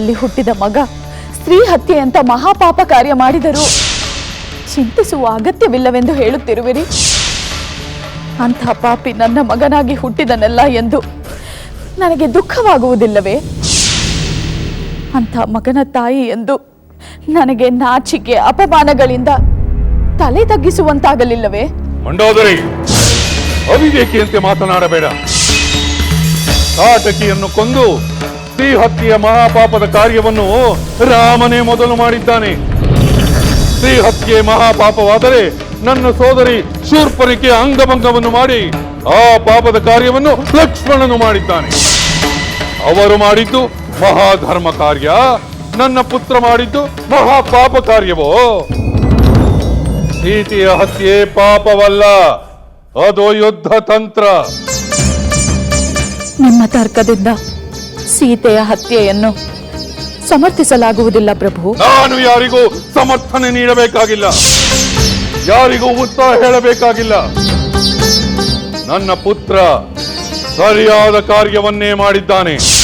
ಅಲ್ಲಿ ಹುಟ್ಟಿದ ಮಗ ಸ್ತ್ರೀ ಹತ್ಯೆ ಅಂತ ಮಹಾಪಾಪ ಕಾರ್ಯ ಮಾಡಿದರು ಚಿಂತಿಸುವ ಅಗತ್ಯವಿಲ್ಲವೆಂದು ಹೇಳುತ್ತಿರುವಿರಿ. ಅಂತಹ ಪಾಪಿ ನನ್ನ ಮಗನಾಗಿ ಹುಟ್ಟಿದನಲ್ಲ ಎಂದು ನನಗೆ ದುಃಖವಾಗುವುದಿಲ್ಲವೇ? ಅಂಥ ಮಗನ ತಾಯಿ ಎಂದು ನನಗೆ ನಾಚಿಕೆ, ಅಪಮಾನಗಳಿಂದ ತಲೆ ತಗ್ಗಿಸುವಂತಾಗಲಿಲ್ಲವೇ? ಮಂಡೋದರಿ, ಅವಿವೇಕಿಯಂತೆ ಮಾತನಾಡಬೇಡ. ಕೊಂದು ಸ್ತ್ರೀ ಹತ್ಯೆಯ ಮಹಾಪಾಪದ ಕಾರ್ಯವನ್ನು ರಾಮನೇ ಮೊದಲು ಮಾಡಿದ್ದಾನೆ. ಸ್ತ್ರೀ ಹತ್ಯೆ ಮಹಾಪಾಪವಾದರೆ ನನ್ನ ಸೋದರಿ ಶೂರ್ಪನಿಕೆ ಅಂಗಭಂಗವನ್ನು ಮಾಡಿ ಆ ಪಾಪದ ಕಾರ್ಯವನ್ನು ಲಕ್ಷ್ಮಣನು ಮಾಡಿದ್ದಾನೆ. ಅವರು ಮಾಡಿದ್ದು ಮಹಾಧರ್ಮ ಕಾರ್ಯ, ನನ್ನ ಪುತ್ರ ಮಾಡಿದ್ದು ಮಹಾಪಾಪ ಕಾರ್ಯವೋ? ಸೀತೆಯ ಹತ್ಯೆ ಪಾಪವಲ್ಲ, ಅದು ಯುದ್ಧ ತಂತ್ರ ನಿಮ್ಮ ತರ್ಕದಿಂದ ಸೀತೆಯ ಹತ್ಯೆಯನ್ನು ಸಮರ್ಥಿಸಲಾಗುವುದಿಲ್ಲ ಪ್ರಭು. ನಾನು ಯಾರಿಗೂ ಸಮರ್ಥನೆ ನೀಡಬೇಕಾಗಿಲ್ಲ. ಯಾರಿಗೂ ಉತ್ಸಾಹ ಹೇಳಬೇಕಾಗಿಲ್ಲ. ನನ್ನ ಪುತ್ರ ಸರಿಯಾದ ಕಾರ್ಯವನ್ನೇ ಮಾಡಿದ್ದಾನೆ.